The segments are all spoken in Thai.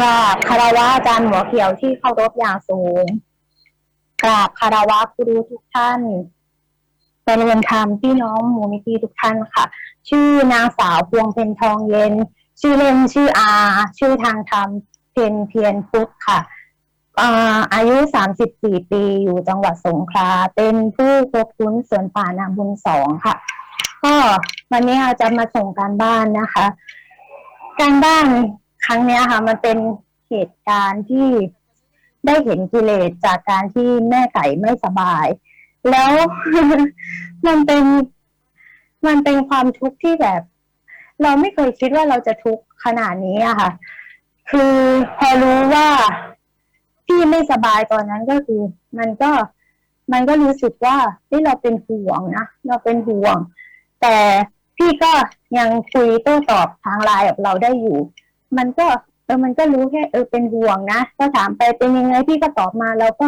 กราบคารวะอาจารย์หัวเขียวที่เคารพอย่างสูง กราบคารวะครูทุกท่านเจริญธรรมพี่น้องหมู่มิตรีทุกท่านค่ะ ชื่อนางสาวพวงเพ็ญทองเย็น ชื่อเล่นชื่ออา ชื่อทางธรรมเพียนเพียนพุทธค่ะอายุสามสิบสี่ปีอยู่จังหวัดสงขลา เป็นผู้ควบคุมสวนป่านาบุญสองค่ะ ก็วันนี้อาจะมาส่งการบ้านนะคะ การบ้าน ครั้งเนี้ยค่ะ มันเป็นเหตุการณ์ที่ได้เห็นกิเลสจากการที่แม่ไก่ไม่สบาย แล้ว มันเป็นมันเป็นความทุกข์ที่แบบ เราไม่เคยคิดว่าเราจะทุกข์ขนาดนี้อะค่ะ คือพอรู้ว่าพี่ไม่สบายตอนนั้นก็คือ มันก็มันก็รู้สึกว่าที่เราเป็นห่วงนะเราเป็นห่วง แต่พี่ก็ยังคุยโต้ตอบทางไลน์กับเราได้อยู่ มันก็เออมันก็รู้แค่เออเป็นห่วงนะก็ถามไปเป็นยังไงพี่ก็ตอบมาแล้วก็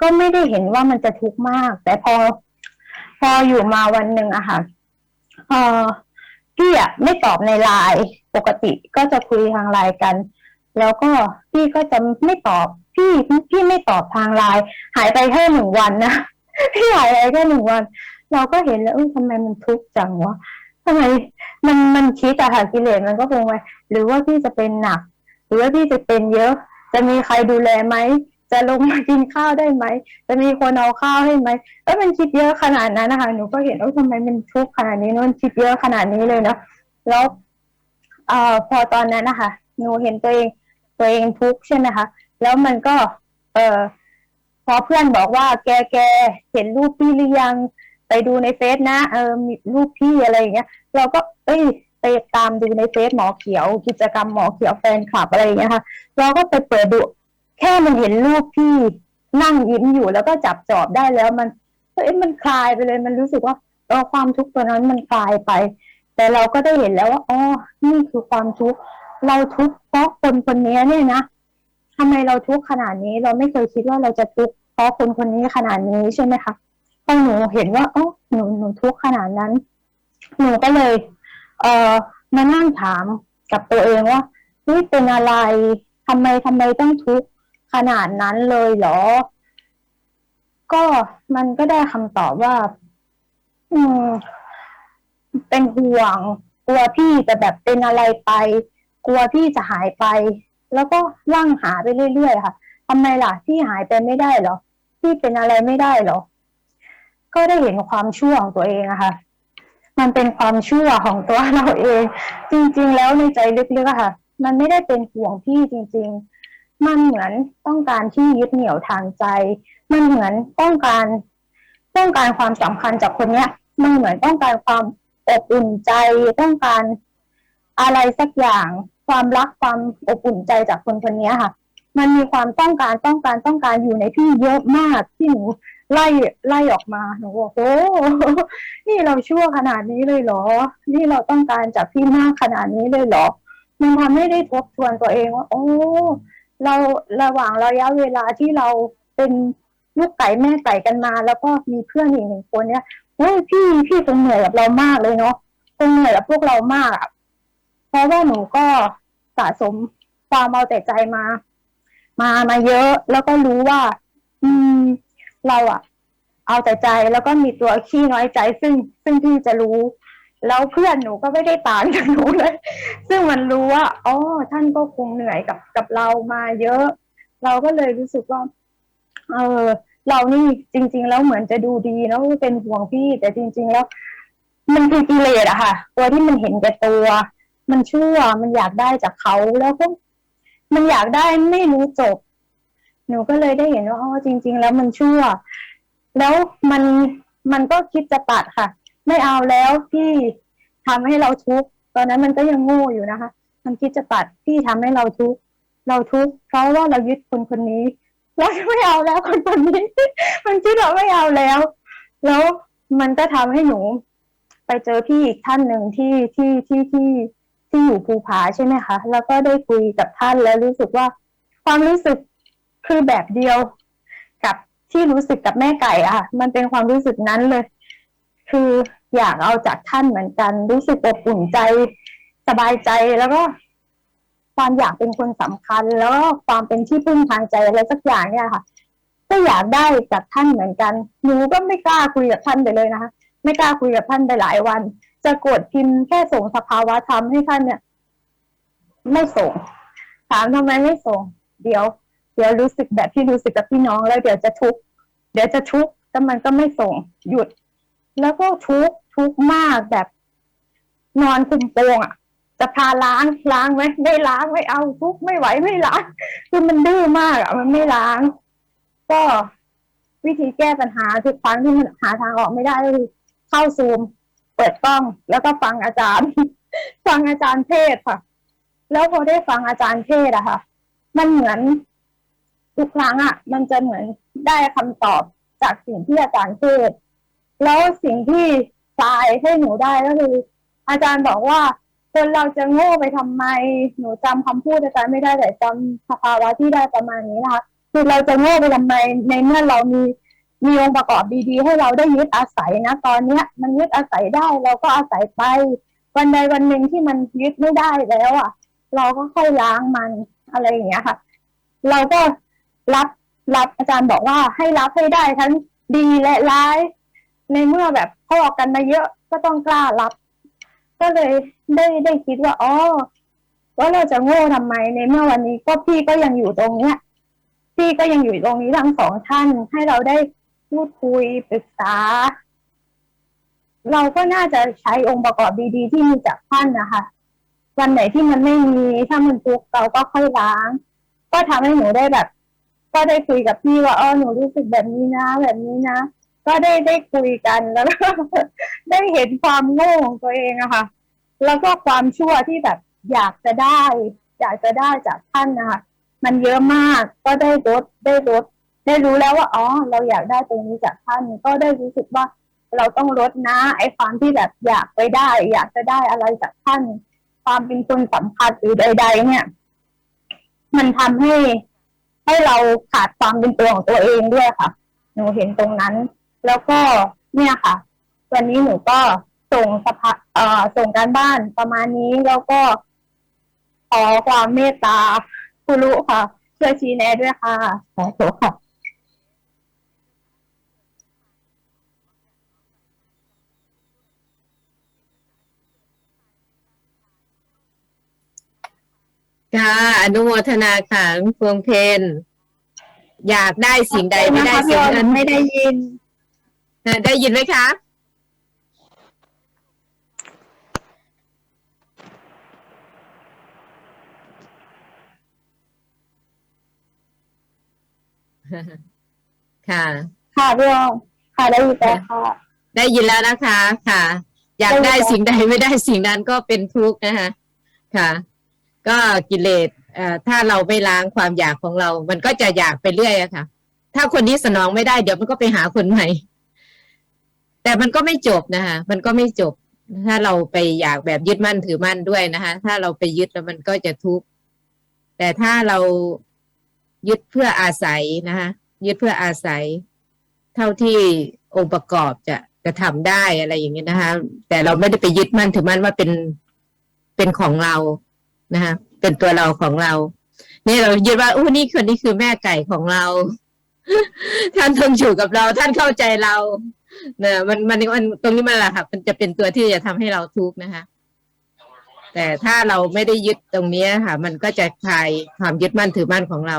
ก็ไม่ได้เห็นว่ามันจะทุกข์มาก แต่พอ พออยู่มาวันหนึ่งอะค่ะเออพี่อะไม่ตอบในไลน์ปกติก็จะคุยทางไลน์กัน แล้วก็พี่ก็จะไม่ตอบพี่พี่ไม่ตอบทางไลน์หายไปแค่หนึ่งวันนะพี่หายไปแค่หนึ่งวัน เราก็เห็นแล้วเออทำไมมันทุกข์จังวะ ทำไมมันมันคิดอะค่ะกิเลสมันก็คงไว้หรือว่าพี่จะเป็นหนัก หรือว่าพี่จะเป็นเยอะ จะมีใครดูแลไหมจะลงมากินข้าวได้ไหม จะมีคนเอาข้าวให้ไหมแล้วมันคิดเยอะขนาดนั้นนะคะหนูก็เห็นว่าทำไมมันทุกข์ขนาดนี้มันคิดเยอะขนาดนี้เลยเนาะแล้วเอ่อพอตอนนั้นนะคะหนูเห็นตัวเองตัวเองทุกข์ใช่ไหมคะแล้วมันก็ เออพอเพื่อนบอกว่า แกแกเห็นรูปพี่หรือยัง ไปดูในเฟซนะเออมีรูปพี่อะไรอย่างเงี้ย เราก็ เอ้ยไปตามดูในเฟซหมอเขียว กิจกรรมหมอเขียวแฟนคลับอะไรอย่างเงี้ยค่ะ เราก็ไปเปิดดู แค่มันเห็นรูปพี่นั่งยิ้มอยู่แล้วก็จับจอบได้แล้วมันเอ้ยมันคลายไปเลย มันรู้สึกว่าเออความทุกข์ตัวนั้นมันคลายไป แต่เราก็ได้เห็นแล้วว่าอ๋อนี่คือความทุกข์เราทุกข์เพราะคนคนนี้เนี่ยนะทำไมเราทุกข์ขนาดนี้ เราไม่เคยคิดว่าเราจะทุกข์เพราะคนคนนี้ขนาดนี้ใช่ไหมคะพอหนูเห็นว่าอ๋อหนูหนูทุกข์ขนาดนั้น หนูก็เลย เอ่อมานั่งถามกับตัวเองว่านี่เป็นอะไรทำไมทำไมต้องทุกข์ขนาดนั้นเลยเหรอ ก็มันก็ได้คำตอบว่า อืม เป็นห่วง กลัวพี่จะแบบเป็นอะไรไป กลัวพี่จะหายไป แล้วก็ว่างหาไปเรื่อยๆค่ะทำไมล่ะพี่หายไปไม่ได้เหรอพี่เป็นอะไรไม่ได้เหรอ ก็ได้เห็นความชั่วของตัวเองอะค่ะ มันเป็นความชั่วของตัวเราเอง จริง ๆ แล้วในใจลึกๆค่ะ มันไม่ได้เป็นห่วงพี่จริง ๆ มันเหมือนต้องการที่ยึดเหนี่ยวทางใจ มันเหมือนต้องการต้องการความสำคัญจากคนเนี้ย มันเหมือนต้องการความอบอุ่นใจต้องการอะไรสักอย่าง ความรักความอบอุ่นใจจากคนคนนี้ค่ะ มันมีความต้องการต้องการต้องการอยู่ในพี่เยอะมากที่หนู ไล่ไล่ออกมาหนูบอกโอ้นี่เราชั่วขนาดนี้เลยเหรอ นี่เราต้องการจากพี่มากขนาดนี้เลยเหรอ มันทำให้ได้ทบทวนตัวเองว่า โอ้เราระหว่างระยะเวลาที่เราเป็นลูกไก่แม่ไก่กันมา แล้วก็มีเพื่อนอีกหนึ่งคนเนี้ยเฮ้ยพี่พี่คงเหนื่อยกับเรามากเลยเนาะคงเหนื่อยกับพวกเรามากอะเพราะว่าหนูก็สะสมความเอาแต่ใจมา มามาเยอะ แล้วก็รู้ว่า อืม เราอะเอาแต่ใจแล้วก็มีตัวขี้น้อยใจซึ่งซึ่งพี่จะรู้ แล้วเพื่อนหนูก็ไม่ได้ต่างจากหนูเลย ซึ่งมันรู้ว่าอ๋อท่านก็คงเหนื่อยกับกับเรามาเยอะ เราก็เลยรู้สึกว่า เออเรานี่จริง ๆ แล้วเหมือนจะดูดีเนาะเป็นห่วงพี่ แต่จริง ๆ แล้ว มันคือกิเลสอะค่ะ ตัวที่มันเห็นแก่ตัว มันชั่วมันอยากได้จากเขาแล้วก็มันอยากได้ไม่รู้จบ หนูก็เลยได้เห็นว่าอ๋อจริง ๆ แล้วมันชั่ว แล้วมันมันก็คิดจะตัดค่ะ ไม่เอาแล้วพี่ทำให้เราทุกข์ตอนนั้นมันก็ยังโง่อยู่นะคะมันคิดจะตัดพี่ทำให้เราทุกข์เราทุกข์เพราะว่าเรายึดคนคนนี้เราไม่เอาแล้วคนคนนี้ มันคิดเราไม่เอาแล้ว แล้วมันก็ทำให้หนู ไปเจอพี่อีกท่านหนึ่งที่ที่ที่ที่ที่อยู่ภูผาใช่ไหมคะ แล้วก็ได้คุยกับท่านแล้วรู้สึกว่าความรู้สึก คือแบบเดียวกับที่รู้สึกกับแม่ไก่อะค่ะ มันเป็นความรู้สึกนั้นเลย คืออยากเอาจากท่านเหมือนกัน รู้สึกอบอุ่นใจ สบายใจแล้วก็ ความอยากเป็นคนสำคัญ แล้วก็ความเป็นที่พึ่งทางใจอะไรสักอย่างเนี่ยค่ะ ก็อยากได้จากท่านเหมือนกันหนูก็ไม่กล้าคุยกับท่านไปเลยนะคะไม่กล้าคุยกับท่านไปหลายวัน จะกดพิมพ์แค่ส่งสภาวะธรรมให้ท่านเนี่ย ไม่ส่ง ถามทำไมไม่ส่ง เดี๋ยว เดี๋ยวรู้สึกแบบที่รู้สึกกับพี่น้องแล้วเดี๋ยวจะทุกข์เดี๋ยวจะทุกข์แต่มันก็ไม่ส่งหยุด แล้วก็ทุกข์ทุกข์มากแบบ นอนคุมโปงอะจะพาล้างล้างไหมไม่ล้างไม่เอาทุกข์ไม่ไหวไม่ล้างคือมันดื้อมากอะ มันไม่ล้าง ก็วิธีแก้ปัญหาทุกครั้งที่มันหาทางออกไม่ได้ก็คือเข้าซูม เปิดกล้องแล้วก็ฟังอาจารย์ ฟังอาจารย์เทศค่ะ แล้วพอได้ฟังอาจารย์เทศอะค่ะ มันเหมือน ทุกครั้งอะมันจะเหมือนได้คำตอบจากสิ่งที่อาจารย์เทศน์แล้วสิ่งที่คลายให้หนูได้ก็คือ อาจารย์บอกว่าคนเราจะโง่ไปทำไม หนูจำคำพูดอาจารย์ไม่ได้แต่จำสภาวะที่ได้ประมาณนี้นะคะคือเราจะโง่ไปทำไมในเมื่อเรามีมีองค์ประกอบดีๆ ให้เราได้ยึดอาศัยนะ ตอนเนี้ย มันยึดอาศัยได้เราก็อาศัยไป วันใดวันหนึ่งที่มันยึดไม่ได้แล้วอะ เราก็ค่อยล้างมันอะไรอย่างเงี้ยค่ะ เราก็ รับรับอาจารย์บอกว่าให้รับให้ได้ทั้งดีและร้าย ในเมื่อแบบพอกันมาเยอะก็ต้องกล้ารับ ก็เลยได้ได้คิดว่าอ๋อว่าเราจะโง่ทำไมในเมื่อวันนี้ก็พี่ก็ยังอยู่ตรงเนี้ยพี่ก็ยังอยู่ตรงนี้ทั้งสองท่าน ให้เราได้พูดคุยปรึกษา เราก็น่าจะใช้องค์ประกอบดีๆ ที่มีจากท่านนะคะวันไหนที่มันไม่มีถ้ามันทุกข์เราก็ค่อยล้าง ก็ทำให้หนูได้แบบ ก็ได้คุยกับพี่ว่าอ๋อหนูรู้สึกแบบนี้นะ แบบนี้นะ ก็ได้ได้คุยกันแล้วก็ได้เห็นความโง่ของตัวเองอะค่ะ แล้วก็ความชั่วที่แบบอยากจะได้ อยากจะได้จากท่านนะคะมันเยอะมากก็ได้ลดได้ลดได้รู้แล้วว่าอ๋อ เราอยากได้ตรงนี้จากท่านก็ได้รู้สึกว่าเราต้องลดนะ ไอ้ความที่แบบอยากไปได้ อยากจะได้อะไรจากท่าน ความเป็นคนสำคัญหรือใด ๆ เนี่ย มันทำให้ ให้เราขาดความเป็นตัวของตัวเองด้วยค่ะ หนูเห็นตรงนั้น แล้วก็เนี่ยค่ะ วันนี้หนูก็ส่งสภาเอ่อส่งการบ้านประมาณนี้แล้วก็ขอความเมตตาคุรุค่ะ ช่วยชี้แนะด้วยค่ะขอโทษค่ะ ค่ะ อนุโมทนาค่ะพวงเพนอยากได้สิ่งใดไม่ได้สิ่งนั้นไม่ได้ยินเออได้ยินไหมคะค่ะ ค่ะพี่ออมค่ะได้ยินแต่ค่ะ ได้ยินแล้วนะคะ ค่ะ อยากได้สิ่งใดไม่ได้สิ่งนั้นก็เป็นทุกข์นะคะ ค่ะ ก็กิเลสเอ่อถ้าเราไม่ล้างความอยากของเรา มันก็จะอยากไปเรื่อยอะค่ะ ถ้าคนนี้สนองไม่ได้เดี๋ยวมันก็ไปหาคนใหม่ แต่มันก็ไม่จบนะคะ มันก็ไม่จบ ถ้าเราไปอยากแบบยึดมั่นถือมั่นด้วยนะคะ ถ้าเราไปยึดแล้วมันก็จะทุกข์ แต่ถ้าเรายึดเพื่ออาศัยนะคะยึดเพื่ออาศัย เท่าที่องค์ประกอบจะจะทำได้อะไรอย่างเงี้ยนะคะ แต่เราไม่ได้ไปยึดมั่นถือมั่นว่าเป็นเป็นของเรา นะคะเป็นตัวเราของเรา เนี่ยเรายึดว่าอู้นี่คนนี้คือแม่ไก่ของเรา ท่านต้องอยู่กับเรา ท่านเข้าใจเราเนี่ยมันมันมันตรงนี้มันแหละค่ะ มันจะเป็นตัวที่จะทำให้เราทุกข์นะคะ แต่ถ้าเราไม่ได้ยึดตรงนี้ค่ะ มันก็จะคลายความยึดมั่นถือมั่นของเรา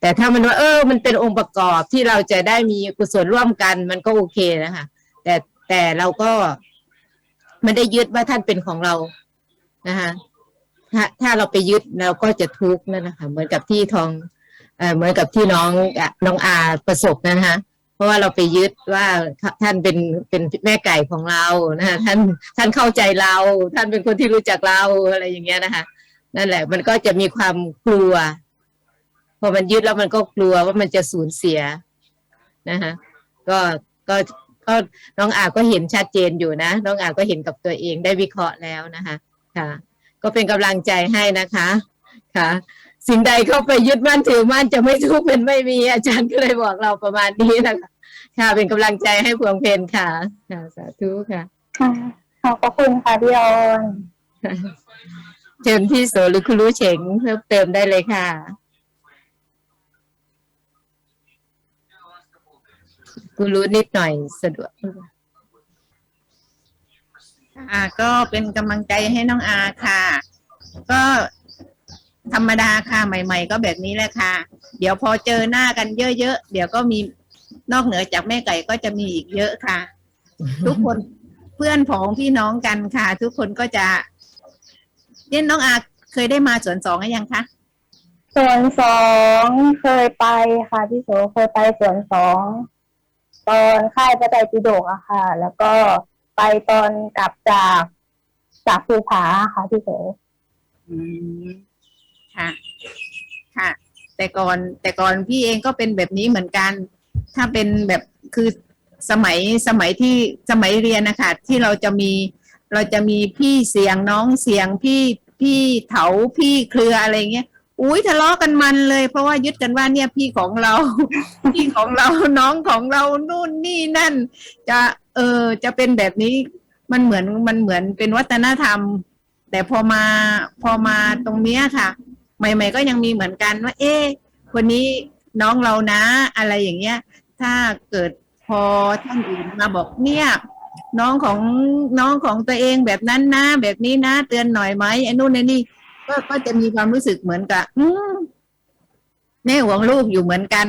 แต่ถ้ามันว่า เออ มันเป็นองค์ประกอบที่เราจะได้มีกุศลร่วมกัน มันก็โอเคนะคะแต่แต่เราก็ไม่ได้ยึดว่าท่านเป็นของเรานะคะ ถ้าถ้าเราไปยึดเราก็จะทุกข์นั่นนะคะเหมือนกับที่ทองเอ่อเหมือนกับที่น้องน้องอาประสบนะคะเพราะว่าเราไปยึดว่าท่านเป็นเป็นแม่ไก่ของเรานะคะท่านท่านเข้าใจเรา ท่านเป็นคนที่รู้จักเราอะไรอย่างเงี้ยนะคะนั่นแหละ มันก็จะมีความกลัวพอมันยึดแล้วมันก็กลัวว่ามันจะสูญเสียนะคะก็ก็ก็น้องอาก็เห็นชัดเจนอยู่นะ น้องอาก็เห็นกับตัวเองได้วิเคราะห์แล้วนะคะค่ะ ก็เป็นกำลังใจให้นะคะค่ะ สิ่งใดเข้าไปยึดมั่นถือมั่นจะไม่ทุกข์เป็นไม่มีอาจารย์ก็เลยบอกเราประมาณนี้นะคะค่ะ เป็นกำลังใจให้พวงเพนค่ะค่ะสาธุค่ะค่ะขอบพระคุณค่ะพี่ออนเชิญพี่โสหรือคุณรู้เฉงเพิ่มเติมได้เลยค่ะคุณรู้นิดหน่อยสะดวก อ่าก็เป็นกำลังใจให้น้องอาค่ะ ก็ธรรมดาค่ะใหม่ ๆ ก็แบบนี้แหละค่ะ เดี๋ยวพอเจอหน้ากันเยอะๆเดี๋ยวก็มีนอกเหนือจากแม่ไก่ก็จะมีอีกเยอะค่ะ ทุกคนเพื่อนผองพี่น้องกันค่ะ ทุกคนก็จะเนี่ยน้องอาเคยได้มาสวนสองหรือยังคะสวนสองเคยไปค่ะพี่โสเคยไปสวนสองตอนค่ายพระไตรปิฎกอะค่ะ แล้วก็ ไปตอนกลับจากจากภูผาค่ะพี่โสอืมค่ะ ค่ะ แต่ก่อนแต่ก่อนพี่เองก็เป็นแบบนี้เหมือนกัน ถ้าเป็นแบบคือสมัยสมัยที่สมัยเรียนนะคะที่เราจะมีเราจะมีพี่เสียงน้องเสียงพี่พี่เถาพี่เครืออะไรเงี้ย อุ้ยทะเลาะกันมันเลย เพราะว่ายึดกันว่าเนี่ยพี่ของเรา พี่ของเราน้องของเรานู่นนี่นั่น จะเออจะเป็นแบบนี้มันเหมือนมันเหมือนเป็นวัฒนธรรม แต่พอมาพอมาตรงเนี้ยค่ะ ใหม่ ๆ ก็ยังมีเหมือนกันว่า เอ๊คนนี้น้องเรานะ อะไรอย่างเงี้ย ถ้าเกิดพอท่านอื่นมาบอกเนี่ยน้องของน้องของตัวเองแบบนั้นนะ แบบนี้นะ เตือนหน่อยไหมไอ้นู่นไอ้นี่ ก็ก็จะมีความรู้สึกเหมือนกับอืมแม่หวงลูกอยู่เหมือนกัน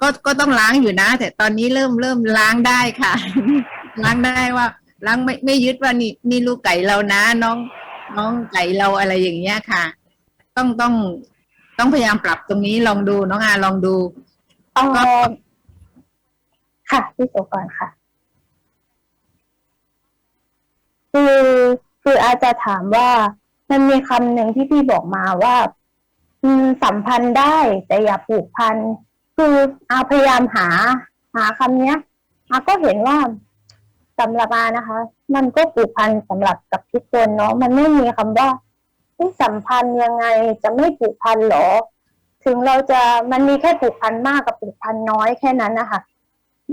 ก็ก็ต้องล้างอยู่นะ แต่ตอนนี้เริ่มเริ่มล้างได้ค่ะ ล้างได้ว่า ล้างไม่ไม่ยึดว่านี่นี่ลูกไก่เรานะ น้อง น้องไก่เราอะไรอย่างเงี้ยค่ะ ต้องต้องต้องพยายามปรับตรงนี้ลองดูน้องอาลองดูเออค่ะพี่โสก่อนค่ะ คือคืออาจจะถามว่า มันมีคำหนึ่งที่พี่บอกมาว่าสัมพันธ์ได้ แต่อย่าผูกพัน คืออาพยายามหา หาคำเนี้ยอาก็เห็นว่าสำหรับอานะคะ มันก็ผูกพันสำหรับกับทุกคนเนาะมันไม่มีคำว่าเอ๊ะสัมพันธ์ยังไงจะไม่ผูกพันหรอ ถึงเราจะมันมีแค่ผูกพันมากกับผูกพันน้อยแค่นั้นนะคะ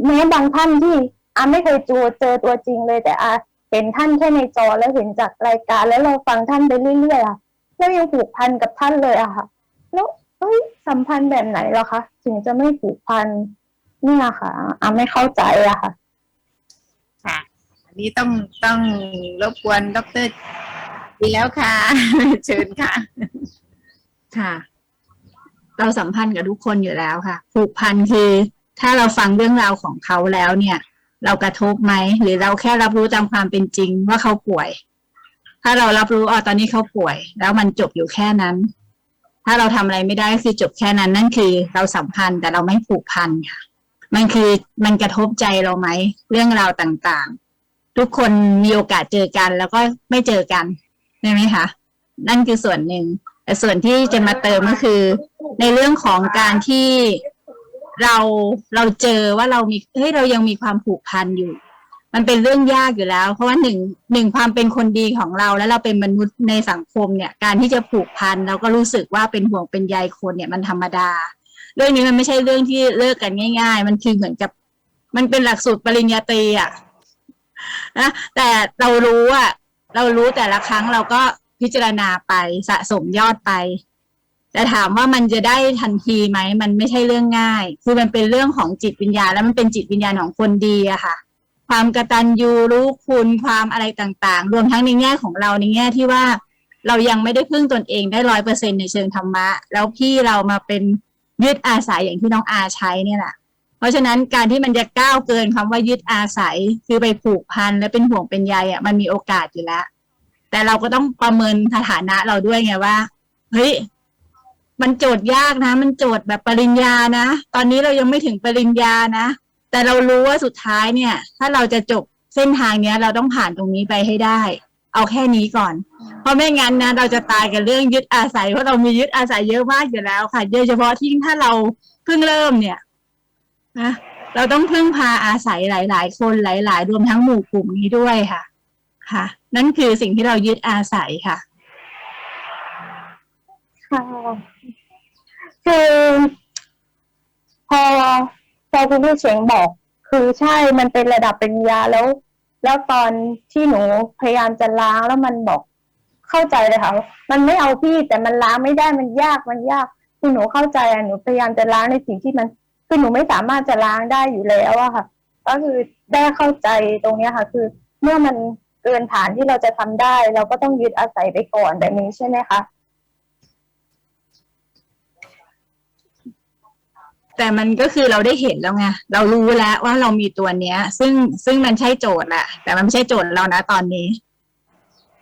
แม้บางท่านที่อาไม่เคยจอเจอตัวจริงเลยแต่อา เห็นท่านแค่ในจอแล้วเห็นจากรายการแล้วเราฟังท่านไปเรื่อยๆอะแล้วยังผูกพันกับท่านเลยอะค่ะ แล้วเฮ้ยสัมพันธ์แบบไหนล่ะคะถึงจะไม่ผูกพันเนี่ยค่ะอาไม่เข้าใจอะค่ะ ค่ะ อันนี้ต้องต้องรบกวนดอกเตอรดีแล้วค่ะ เชิญค่ะ ค่ะ เราสัมพันธ์กับทุกคนอยู่แล้วค่ะ ผูกพันคือ ถ้าเราฟังเรื่องราวของเขาแล้วเนี่ย เรากระทบไหมหรือเราแค่รับรู้ตามความเป็นจริงว่าเขาป่วย ถ้าเรารับรู้อ๋อตอนนี้เขาป่วย แล้วมันจบอยู่แค่นั้น ถ้าเราทำอะไรไม่ได้ก็คือจบแค่นั้น นั่นคือเราสัมพันธ์แต่เราไม่ผูกพันค่ะ มันคือมันกระทบใจเราไหมเรื่องราวต่างๆ ทุกคนมีโอกาสเจอกัน แล้วก็ไม่เจอกันใช่ไหมคะนั่นคือส่วนหนึ่งแต่ส่วนที่จะมาเติมก็คือ ในเรื่องของการที่ เราเราเจอว่าเรามีเฮ้ยเรายังมีความผูกพันอยู่ มันเป็นเรื่องยากอยู่แล้ว เพราะว่าหนึ่งหนึ่งความเป็นคนดีของเรา แล้วเราเป็นมนุษย์ในสังคมเนี่ย การที่จะผูกพันเราก็รู้สึกว่าเป็นห่วงเป็นใยคนเนี่ยมันธรรมดา เรื่องนี้มันไม่ใช่เรื่องที่เลิกกันง่าย ๆ มันคือเหมือนกับ มันเป็นหลักสูตรปริญญาตรีอะนะแต่เรารู้อะเรารู้แต่ละครั้งเราก็พิจารณาไปสะสมยอดไป แต่ถามว่ามันจะได้ทันทีไหมมันไม่ใช่เรื่องง่าย คือมันเป็นเรื่องของจิตวิญญาณแล้วมันเป็นจิตวิญญาณของคนดีอะค่ะ ความกระตัญญูรู้คุณความอะไรต่างๆ รวมทั้งในแง่ของเราในแง่ที่ว่า เรายังไม่ได้พึ่งตนเองได้ร้อยเปอร์เซ็นในเชิงธรรมะ แล้วพี่เรามาเป็นยึดอาศัยอย่างที่น้องอาใช้เนี่ยแหละเพราะฉะนั้นการที่มันจะก้าวเกินคำว่ายึดอาศัยคือไปผูกพันและเป็นห่วงเป็นใยอะมันมีโอกาสอยู่แล้ว แต่เราก็ต้องประเมินสถานะเราด้วยไงว่าเฮ้ย มันโจทย์ยากนะ มันโจทย์แบบปริญญานะ ตอนนี้เรายังไม่ถึงปริญญานะ แต่เรารู้ว่าสุดท้ายเนี่ย ถ้าเราจะจบเส้นทางเนี้ย เราต้องผ่านตรงนี้ไปให้ได้ เอาแค่นี้ก่อน เพราะไม่งั้นนะ เราจะตายกับเรื่องยึดอาศัยเพราะเรามียึดอาศัยเยอะมากอยู่แล้วค่ะโดยเฉพาะที่ถ้าเราเพิ่งเริ่มเนี่ยนะเราต้องพึ่งพาอาศัยหลาย ๆ คนหลาย ๆ รวมทั้งหมู่กลุ่มนี้ด้วยค่ะ ค่ะ นั่นคือสิ่งที่เรายึดอาศัยค่ะค่ะ คือ พอพอคุณผู้เฉียงบอก คือใช่มันเป็นระดับปริญญาแล้ว แล้วตอนที่หนูพยายามจะล้างแล้วมันบอกเข้าใจเลยค่ะมันไม่เอาพี่แต่มันล้างไม่ได้มันยากมันยากคือหนูเข้าใจอะหนูพยายามจะล้างในสิ่งที่มันคือหนูไม่สามารถจะล้างได้อยู่แล้วอะค่ะ ก็คือได้เข้าใจตรงเนี้ยค่ะ คือเมื่อมันเกินฐานที่เราจะทำได้ เราก็ต้องยึดอาศัยไปก่อนแบบนี้ใช่ไหมคะ แต่มันก็คือเราได้เห็นแล้วไงเรารู้แล้วว่าเรามีตัวเนี้ย ซึ่งซึ่งมันใช่โจทย์แหละแต่มันไม่ใช่โจทย์เรานะตอนนี้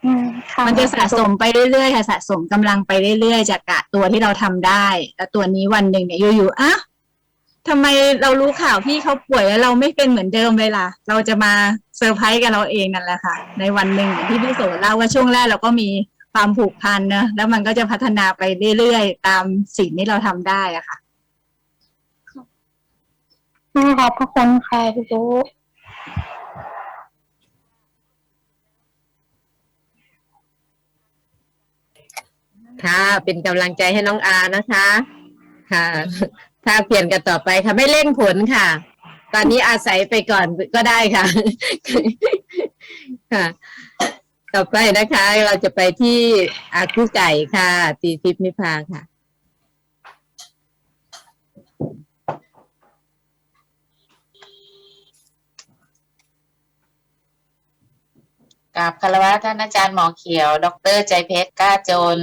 อืมค่มันจะสะสมไปเรื่อยๆค่ะสะสมกำลังไปเรื่อยๆ จากกะตัวที่เราทำได้ แล้วตัวนี้วันหนึ่งเนี่ยอยู่ๆอะทำไมเรารู้ข่าวพี่เขาป่วยแล้วเราไม่เป็นเหมือนเดิมเลยล่ะ เราจะมาเซอร์ไพรส์กับเราเองนั่นแหละค่ะ ในวันหนึ่งอย่างที่พี่โสเล่าว่าช่วงแรกเราก็มีความผูกพันเนอะแล้วมันก็จะพัฒนาไปเรื่อยๆ ตามสิ่งที่เราทำได้อะค่ะ น่ขอบพระคุณค่ะพี่จุค่ะ เป็นกำลังใจให้น้องอานะคะ ค่ะ ถ้าเปลี่ยนกันต่อไปค่ะไม่เร่งผลค่ะ ตอนนี้อาศัยไปก่อนก็ได้ค่ะ ค่ะ ต่อไปนะคะ เราจะไปที่อาคุไก่ค่ะตีทิพย์นิพาค่ะ กาบคารวะท่านอาจารย์หมอเขียว ดรใจเพชรกล้าจน